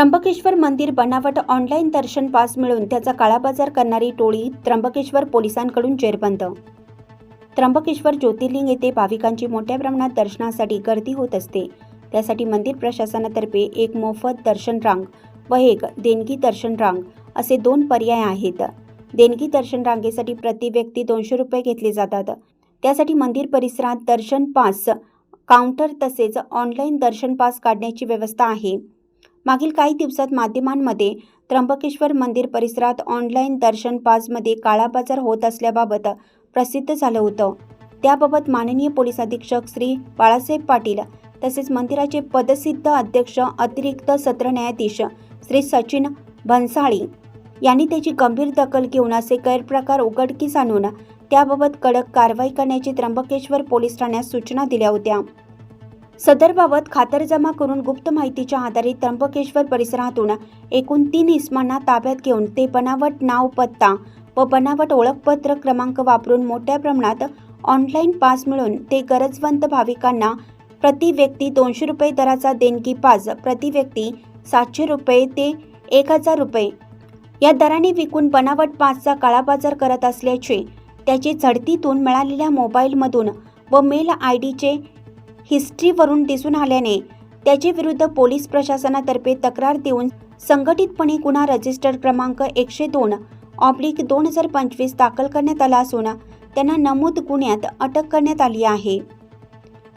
त्र्यंबकेश्वर मंदिर बनावट ऑनलाईन दर्शन पास मिळून त्याचा काळाबाजार करणारी टोळी त्र्यंबकेश्वर पोलिसांकडून जेरबंद. त्र्यंबकेश्वर ज्योतिर्लिंग येथे भाविकांची मोठ्या प्रमाणात दर्शनासाठी गर्दी होत असते. त्यासाठी मंदिर प्रशासनातर्फे एक मोफत दर्शन रांग व एक देणगी दर्शन रांग असे दोन पर्याय आहेत. देणगी दर्शन रांगेसाठी प्रति व्यक्ती दोनशे रुपये घेतले जातात. त्यासाठी मंदिर परिसरात दर्शन पास काउंटर तसेच ऑनलाईन दर्शन पास काढण्याची व्यवस्था आहे. मागील काही दिवसात माध्यमांमध्ये त्र्यंबकेश्वर मंदिर परिसरात ऑनलाईन दर्शन पासमध्ये काळाबाजार होत असल्याबाबत प्रसिद्ध झालं होतं. त्याबाबत माननीय पोलीस अधीक्षक श्री बाळासाहेब पाटील तसेच मंदिराचे पदसिद्ध अध्यक्ष अतिरिक्त सत्र न्यायाधीश श्री सचिन भन्साळी यांनी त्याची गंभीर दखल घेऊन असे गैरप्रकार उघडकीस आणून त्याबाबत कडक कारवाई करण्याची त्र्यंबकेश्वर पोलीस ठाण्यास सूचना दिल्या होत्या. सदरबाबत खातरजमा करून गुप्त माहितीच्या आधारे त्र्यंबकेश्वर परिसरातून एकूण तीन इस्मांना ताब्यात घेऊन ते बनावट नाव पत्ता व बनावट ओळखपत्र क्रमांक वापरून मोठ्या प्रमाणात ऑनलाईन पास मिळून ते गरजवंत भाविकांना प्रति व्यक्ती दोनशे रुपये दराचा देणगी पास प्रति व्यक्ती सातशे रुपये ते एक हजार रुपये. या दराने विकून बनावट पासचा काळाबाजार करत असल्याचे त्याची झडतीतून मिळालेल्या मोबाईलमधून व मेल आय डीचे हिस्ट्रीवरून दिसून आल्याने त्याचे विरुद्ध पोलीस प्रशासनातर्फे तक्रार देऊन संघटितपणे गुन्हा रजिस्टर क्रमांक एकशे दोन ऑब्लिक दोन हजार पंचवीस दाखल करण्यात आला असून त्यांना नमूद गुन्ह्यात अटक करण्यात आली आहे.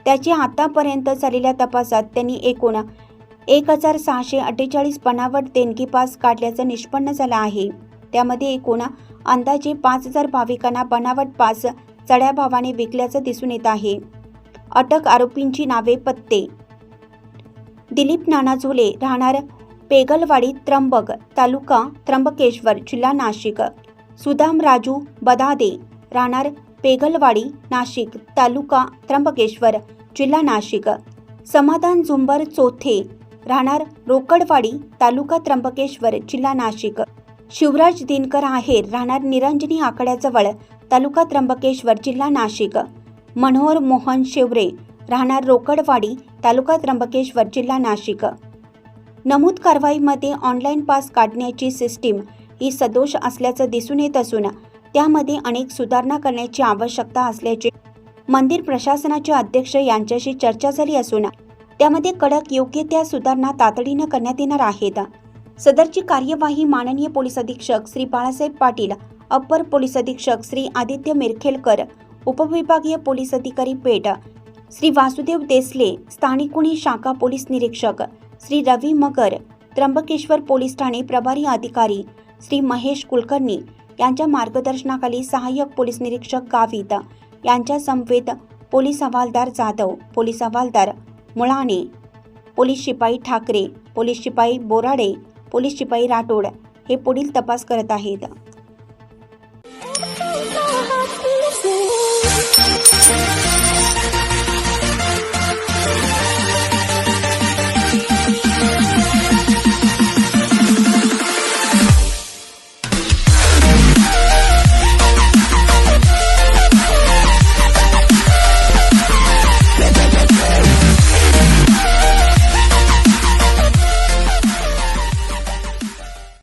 त्याची आतापर्यंत झालेल्या तपासात त्यांनी एकूण एक हजार सहाशे अठ्ठेचाळीस बनावट देणगी पास काढल्याचं निष्पन्न झालं आहे. त्यामध्ये एकूण अंदाजे पाच हजार भाविकांना बनावट पास चढ्या भावाने विकल्याचं दिसून येत आहे. अटक आरोपींची नावे पत्ते. दिलीप नाना झोले राहणार पेगलवाडी त्र्यंबक तालुका त्र्यंबकेश्वर जिल्हा नाशिक. सुदाम राजू बदादे राहणार पेगलवाडी नाशिक तालुका त्र्यंबकेश्वर जिल्हा नाशिक. समाधान झुंबर चोथे राहणार रोकडवाडी तालुका त्र्यंबकेश्वर जिल्हा नाशिक. शिवराज दिनकर आहेर राहणार निरंजनी आकड्याजवळ तालुका त्र्यंबकेश्वर जिल्हा नाशिक. मनोहर मोहन शेवरे राहणार रोकडवाडी तालुका त्र्यंबकेश्वर जिल्हा नाशिक. नमूद कारवाईमध्ये ऑनलाईन पास काढण्याची सिस्टीम ही सदोष असल्याचं दिसून येत असून त्यामध्ये अनेक सुधारणा करण्याची आवश्यकता असल्याचे मंदिर प्रशासनाचे अध्यक्ष यांच्याशी चर्चा झाली असून त्यामध्ये कडक योग्य त्या सुधारणा तातडीनं करण्यात येणार आहेत. सदरची कार्यवाही माननीय पोलीस अधीक्षक श्री बाळासाहेब पाटील अप्पर पोलीस अधीक्षक श्री आदित्य मिरखेलकर उपविभागीय पोलीस अधिकारी पेठ श्री वासुदेव देसले स्थानिक गुन्हे शाखा पोलीस निरीक्षक. श्री रवी मगर त्र्यंबकेश्वर पोलीस ठाणे प्रभारी अधिकारी. श्री महेश कुलकर्णी यांच्या मार्गदर्शनाखाली सहाय्यक पोलीस निरीक्षक गावित. यांच्या समवेत पोलीस हवालदार जाधव पोलीस हवालदार मुळाणे पोलीस शिपाई ठाकरे पोलीस शिपाई बोराडे पोलीस शिपाई राठोड हे पुढील तपास करत आहेत.